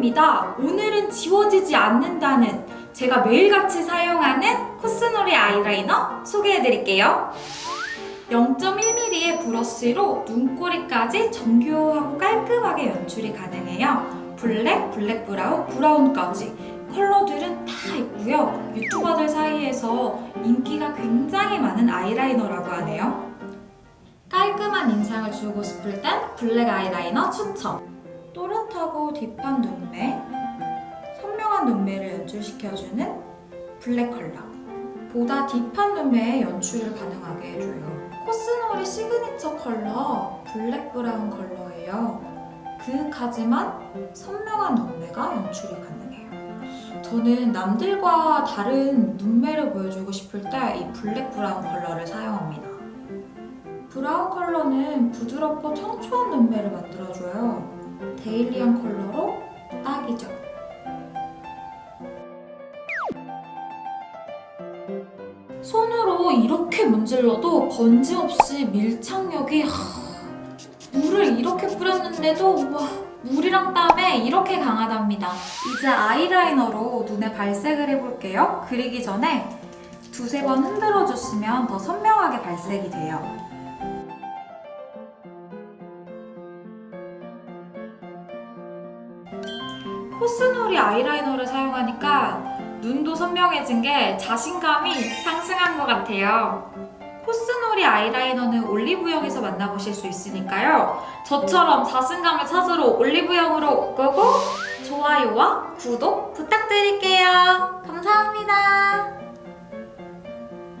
꿀팁입니다. 오늘은 지워지지 않는다는 제가 매일같이 사용하는 코스놀이 아이라이너 소개해드릴게요. 0.1mm의 브러쉬로 눈꼬리까지 정교하고 깔끔하게 연출이 가능해요. 블랙, 블랙 브라운, 브라운까지 컬러들은 다 있고요. 유튜버들 사이에서 인기가 굉장히 많은 아이라이너라고 하네요. 깔끔한 인상을 주고 싶을 땐 블랙 아이라이너 추천! 또렷하고 딥한 눈매, 선명한 눈매를 연출시켜주는 블랙 컬러. 보다 딥한 눈매의 연출을 가능하게 해줘요. 코스놀이 시그니처 컬러 블랙 브라운 컬러예요. 그윽하지만 선명한 눈매가 연출이 가능해요. 저는 남들과 다른 눈매를 보여주고 싶을 때 이 블랙 브라운 컬러를 사용합니다. 브라운 컬러는 부드럽고 청초한 눈매를 만들어줘요. 데일리한 컬러로 딱이죠. 손으로 이렇게 문질러도 번짐없이 밀착력이 하... 물을 이렇게 뿌렸는데도 와 물이랑 땀에 이렇게 강하답니다. 이제 아이라이너로 눈에 발색을 해볼게요. 그리기 전에 두세 번 흔들어 주시면 더 선명하게 발색이 돼요. 코스놀이 아이라이너를 사용하니까 눈도 선명해진 게 자신감이 상승한 것 같아요. 코스놀이 아이라이너는 올리브영에서 만나보실 수 있으니까요. 저처럼 자신감을 찾으러 올리브영으로 고고 좋아요와 구독 부탁드릴게요. 감사합니다.